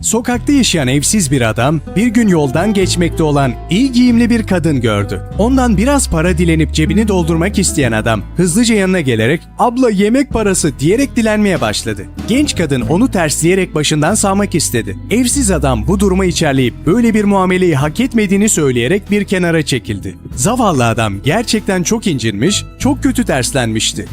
Sokakta yaşayan evsiz bir adam bir gün yoldan geçmekte olan iyi giyimli bir kadın gördü. Ondan biraz para dilenip cebini doldurmak isteyen adam hızlıca yanına gelerek "Abla yemek parası" diyerek dilenmeye başladı. Genç kadın onu tersleyerek başından sağmak istedi. Evsiz adam bu duruma içerleyip böyle bir muameleyi hak etmediğini söyleyerek bir kenara çekildi. Zavallı adam gerçekten çok incinmiş, çok kötü terslenmişti.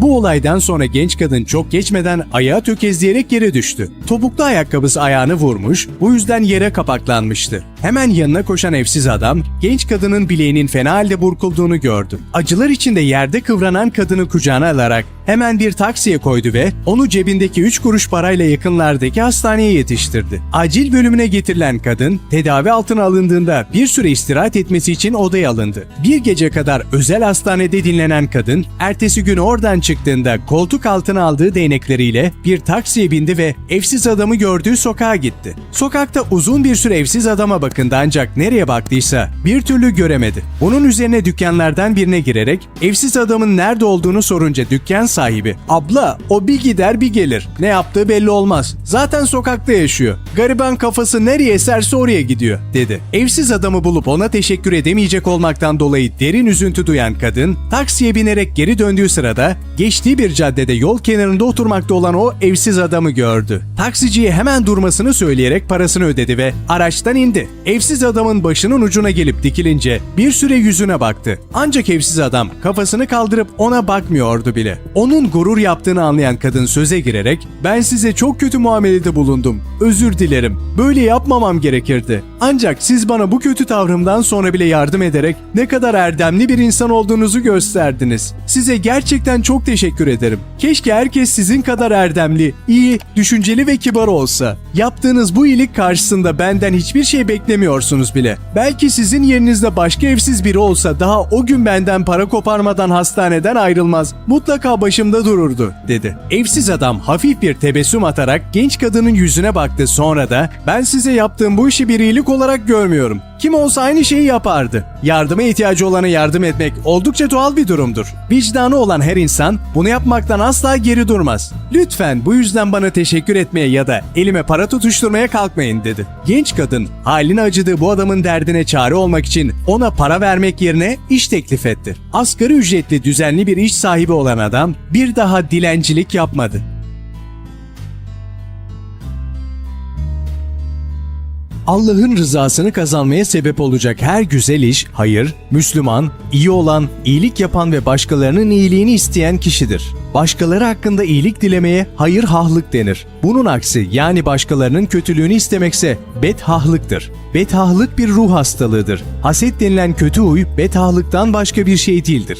Bu olaydan sonra genç kadın çok geçmeden ayağı tökezleyerek yere düştü. Topuklu ayakkabısı ayağını vurmuş, bu yüzden yere kapaklanmıştı. Hemen yanına koşan evsiz adam, genç kadının bileğinin fena halde burkulduğunu gördü. Acılar içinde yerde kıvranan kadını kucağına alarak hemen bir taksiye koydu ve onu cebindeki 3 kuruş parayla yakınlardaki hastaneye yetiştirdi. Acil bölümüne getirilen kadın, tedavi altına alındığında bir süre istirahat etmesi için odaya alındı. Bir gece kadar özel hastanede dinlenen kadın, ertesi gün oradan çıktığında koltuk altına aldığı değnekleriyle bir taksiye bindi ve evsiz adamı gördüğü sokağa gitti. Sokakta uzun bir süre evsiz adama bakındı ancak nereye baktıysa bir türlü göremedi. Bunun üzerine dükkanlardan birine girerek evsiz adamın nerede olduğunu sorunca dükkan sahibi "Abla o bir gider bir gelir. Ne yaptığı belli olmaz. Zaten sokakta yaşıyor. Gariban kafası nereye eserse oraya gidiyor." dedi. Evsiz adamı bulup ona teşekkür edemeyecek olmaktan dolayı derin üzüntü duyan kadın taksiye binerek geri döndüğü sırada geçtiği bir caddede yol kenarında oturmakta olan o evsiz adamı gördü. Taksiciye hemen durmasını söyleyerek parasını ödedi ve araçtan indi. Evsiz adamın başının ucuna gelip dikilince bir süre yüzüne baktı. Ancak evsiz adam kafasını kaldırıp ona bakmıyordu bile. Onun gurur yaptığını anlayan kadın söze girerek "Ben size çok kötü muamelede bulundum. Özür dilerim. Böyle yapmamam gerekirdi. Ancak siz bana bu kötü tavrımdan sonra bile yardım ederek ne kadar erdemli bir insan olduğunuzu gösterdiniz. Size gerçekten çok teşekkür ederim. Keşke herkes sizin kadar erdemli, iyi, düşünceli ve kibar olsa. Yaptığınız bu iyilik karşısında benden hiçbir şey beklemiyorsunuz bile. Belki sizin yerinizde başka evsiz biri olsa daha o gün benden para koparmadan hastaneden ayrılmaz. Mutlaka başımda dururdu, dedi. Evsiz adam hafif bir tebessüm atarak genç kadının yüzüne baktı sonra da ben size yaptığım bu işi bir iyilik olarak görmüyorum. Kim olsa aynı şeyi yapardı. Yardıma ihtiyacı olana yardım etmek oldukça doğal bir durumdur. Vicdanı olan her insan bunu yapmaktan asla geri durmaz. Lütfen bu yüzden bana teşekkür etmeye ya da elime para tutuşturmaya kalkmayın dedi. Genç kadın haline acıdığı bu adamın derdine çare olmak için ona para vermek yerine iş teklif etti. Asgari ücretli düzenli bir iş sahibi olan adam bir daha dilencilik yapmadı. Allah'ın rızasını kazanmaya sebep olacak her güzel iş, hayır, Müslüman, iyi olan, iyilik yapan ve başkalarının iyiliğini isteyen kişidir. Başkaları hakkında iyilik dilemeye hayır hahlık denir. Bunun aksi yani başkalarının kötülüğünü istemekse bethahlıktır. Bethahlık bir ruh hastalığıdır. Haset denilen kötü huy bethahlıktan başka bir şey değildir.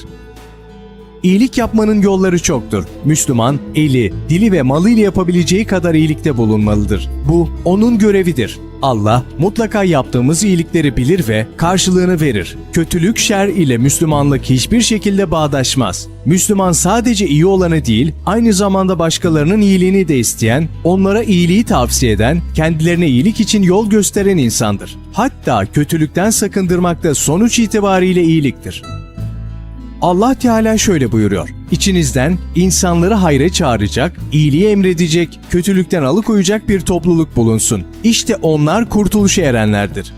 İyilik yapmanın yolları çoktur. Müslüman, eli, dili ve malıyla yapabileceği kadar iyilikte bulunmalıdır. Bu onun görevidir. Allah mutlaka yaptığımız iyilikleri bilir ve karşılığını verir. Kötülük şer ile Müslümanlık hiçbir şekilde bağdaşmaz. Müslüman sadece iyi olanı değil, aynı zamanda başkalarının iyiliğini de isteyen, onlara iyiliği tavsiye eden, kendilerine iyilik için yol gösteren insandır. Hatta kötülükten sakındırmak da sonuç itibariyle iyiliktir. Allah Teala şöyle buyuruyor. İçinizden insanları hayra çağıracak, iyiliği emredecek, kötülükten alıkoyacak bir topluluk bulunsun. İşte onlar kurtuluşa erenlerdir.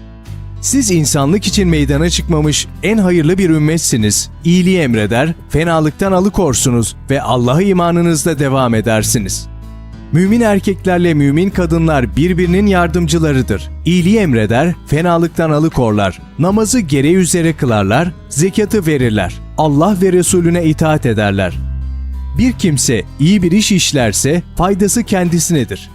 Siz insanlık için meydana çıkmamış en hayırlı bir ümmetsiniz. İyiliği emreder, fenalıktan alıkorsunuz ve Allah'a imanınızda devam edersiniz. Mümin erkeklerle mümin kadınlar birbirinin yardımcılarıdır. İyiliği emreder, fenalıktan alıkorlar. Namazı gereği üzere kılarlar, zekatı verirler. Allah ve Resulüne itaat ederler. Bir kimse iyi bir iş işlerse faydası kendisinedir.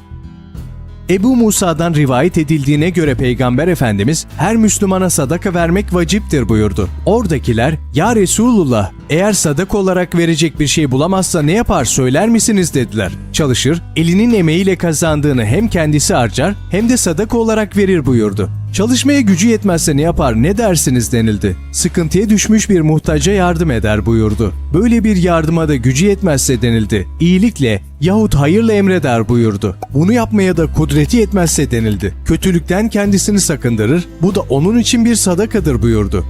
Ebu Musa'dan rivayet edildiğine göre Peygamber Efendimiz her Müslümana sadaka vermek vaciptir buyurdu. Oradakiler ya Resulullah eğer sadak olarak verecek bir şey bulamazsa ne yapar söyler misiniz dediler. Çalışır elinin emeğiyle kazandığını hem kendisi harcar hem de sadaka olarak verir buyurdu. Çalışmaya gücü yetmezse ne yapar ne dersiniz denildi. Sıkıntıya düşmüş bir muhtaca yardım eder buyurdu. Böyle bir yardıma da gücü yetmezse denildi. İyilikle yahut hayırla emreder buyurdu. Bunu yapmaya da kudreti yetmezse denildi. Kötülükten kendisini sakındırır, bu da onun için bir sadakadır buyurdu.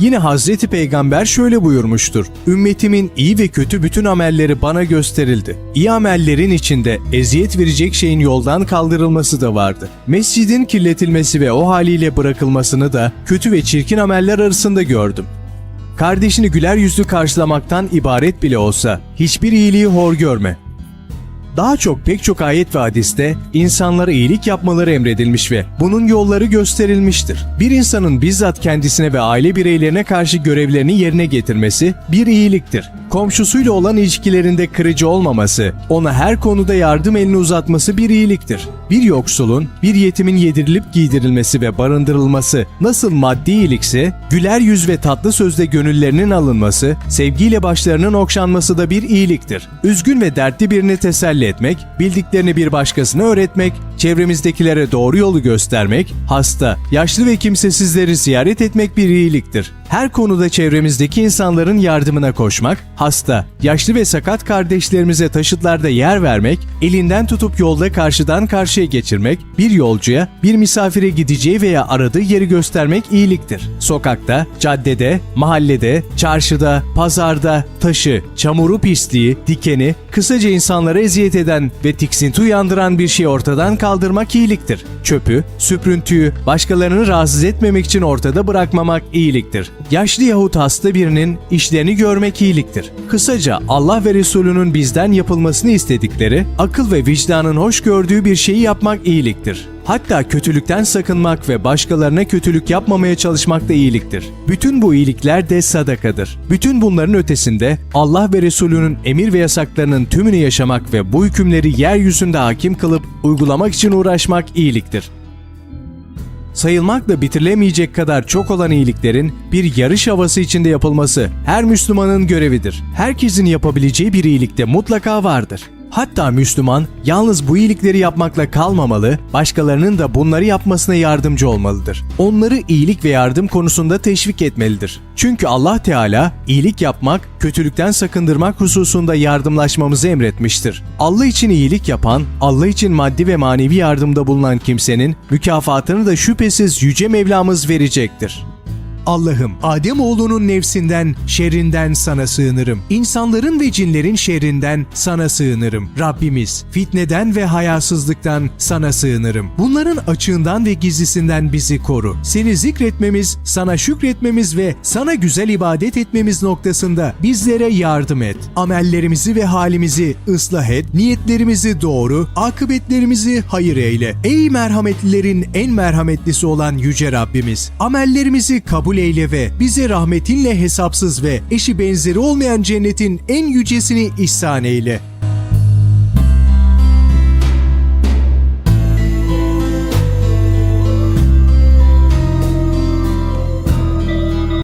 Yine Hazreti Peygamber şöyle buyurmuştur. Ümmetimin iyi ve kötü bütün amelleri bana gösterildi. İyi amellerin içinde eziyet verecek şeyin yoldan kaldırılması da vardı. Mescidin kirletilmesi ve o haliyle bırakılmasını da kötü ve çirkin ameller arasında gördüm. Kardeşini güler yüzlü karşılamaktan ibaret bile olsa hiçbir iyiliği hor görme. Daha çok pek çok ayet ve hadiste insanlara iyilik yapmaları emredilmiş ve bunun yolları gösterilmiştir. Bir insanın bizzat kendisine ve aile bireylerine karşı görevlerini yerine getirmesi bir iyiliktir. Komşusuyla olan ilişkilerinde kırıcı olmaması, ona her konuda yardım elini uzatması bir iyiliktir. Bir yoksulun, bir yetimin yedirilip giydirilmesi ve barındırılması nasıl maddi iyilikse, güler yüz ve tatlı sözle gönüllerinin alınması, sevgiyle başlarının okşanması da bir iyiliktir. Üzgün ve dertli birini teselli etmek, bildiklerini bir başkasına öğretmek, çevremizdekilere doğru yolu göstermek, hasta, yaşlı ve kimsesizleri ziyaret etmek bir iyiliktir. Her konuda çevremizdeki insanların yardımına koşmak, hasta, yaşlı ve sakat kardeşlerimize taşıtlarda yer vermek, elinden tutup yolda karşıdan karşıya geçirmek, bir yolcuya, bir misafire gideceği veya aradığı yeri göstermek iyiliktir. Sokakta, caddede, mahallede, çarşıda, pazarda, taşı, çamuru pisliği, dikeni, kısaca insanlara eziyet eden ve tiksinti uyandıran bir şeyi ortadan kaldırmak iyiliktir. Çöpü, süprüntüyü, başkalarını rahatsız etmemek için ortada bırakmamak iyiliktir. Yaşlı yahut hasta birinin işlerini görmek iyiliktir. Kısaca Allah ve Resulünün bizden yapılmasını istedikleri, akıl ve vicdanın hoş gördüğü bir şeyi yapmak iyiliktir. Hatta kötülükten sakınmak ve başkalarına kötülük yapmamaya çalışmak da iyiliktir. Bütün bu iyilikler de sadakadır. Bütün bunların ötesinde Allah ve Resulünün emir ve yasaklarının tümünü yaşamak ve bu hükümleri yeryüzünde hakim kılıp uygulamak için uğraşmak iyiliktir. Sayılmakla bitirilemeyecek kadar çok olan iyiliklerin bir yarış havası içinde yapılması her Müslümanın görevidir. Herkesin yapabileceği bir iyilik de mutlaka vardır. Hatta Müslüman yalnız bu iyilikleri yapmakla kalmamalı, başkalarının da bunları yapmasına yardımcı olmalıdır. Onları iyilik ve yardım konusunda teşvik etmelidir. Çünkü Allah Teala iyilik yapmak, kötülükten sakındırmak hususunda yardımlaşmamızı emretmiştir. Allah için iyilik yapan, Allah için maddi ve manevi yardımda bulunan kimsenin mükafatını da şüphesiz Yüce Mevlamız verecektir. Allah'ım Adem oğlunun nefsinden, şerrinden sana sığınırım. İnsanların ve cinlerin şerrinden sana sığınırım. Rabbimiz fitneden ve hayasızlıktan sana sığınırım. Bunların açığından ve gizlisinden bizi koru. Seni zikretmemiz, sana şükretmemiz ve sana güzel ibadet etmemiz noktasında bizlere yardım et. Amellerimizi ve halimizi ıslah et, niyetlerimizi doğru, akıbetlerimizi hayır eyle. Ey merhametlilerin en merhametlisi olan Yüce Rabbimiz, amellerimizi kabul eyle ve bize rahmetinle hesapsız ve eşi benzeri olmayan cennetin en yücesini ihsan eyle.